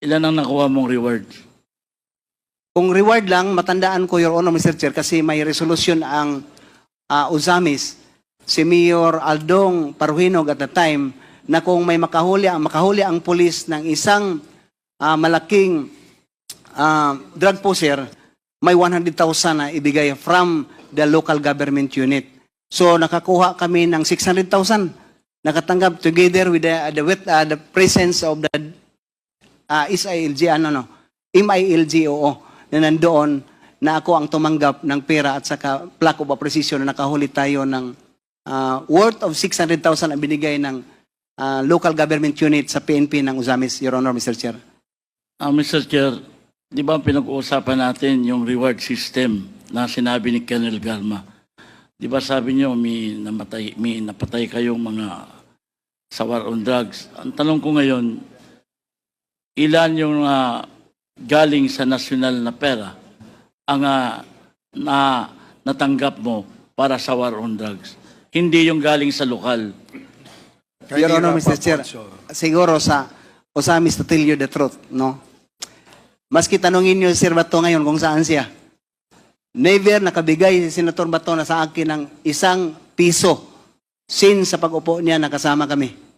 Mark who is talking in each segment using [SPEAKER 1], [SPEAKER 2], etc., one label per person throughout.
[SPEAKER 1] Ilan ang nakuha mong reward?
[SPEAKER 2] Kung reward lang, matandaan ko, Your Honor, Mr. Chair, kasi may resolution ang ah, Uzamis, si Mayor Aldong Paruhinog at the time, na kung may makahuli, ang makahuli ang pulis ng isang ah, malaking ah, drug poser, may 100,000 na ibigay from the local government unit. So nakakuha kami ng 600,000. Nakatanggap together with the, the, with, ah, the presence of the ah SILG, ano no, MILG, oo, na nandoon na ako ang tumanggap ng pera at saka plaque of appreciation na nakahuli tayo ng ah, worth of 600,000 ang binigay ng ah, local government unit sa PNP ng Uzamis, Your Honor, Mr. Chair.
[SPEAKER 1] Ah, Mr. Chair, di ba pinag-uusapan natin yung reward system na sinabi ni Colonel Garma? Di ba sabi niyo may namatay, may napatay kayong mga sawar on drugs? Ang tanong ko ngayon, ilan yung ah, galing sa nasyonal na pera ang ah, na natanggap mo para sa war on drugs? Hindi yung galing sa lokal.
[SPEAKER 2] Your Honor, Mr. Chair, siguro sa Uzamis to tell you the truth, no? Maski tanungin niyo si Sir Bato ngayon kung saan siya. Never nakabigay si Senator Bato na sa akin ng isang piso since sa pag-upo niya nakasama kami.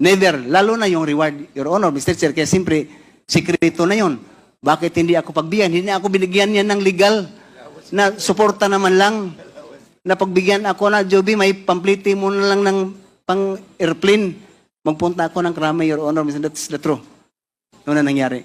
[SPEAKER 2] Never. Lalo na yung reward, Your Honor, Mr. Chair. Kaya siyempre, sikreto na yon. Bakit hindi ako pagbigyan? Hindi ako binigyan niya ng legal na suporta naman lang. Na pagbigyan ako na, Joby, may pampliti mo na lang ng pang airplane. Magpunta ako ng krama, Your Honor, Mr. That's the truth. Yun na nangyari.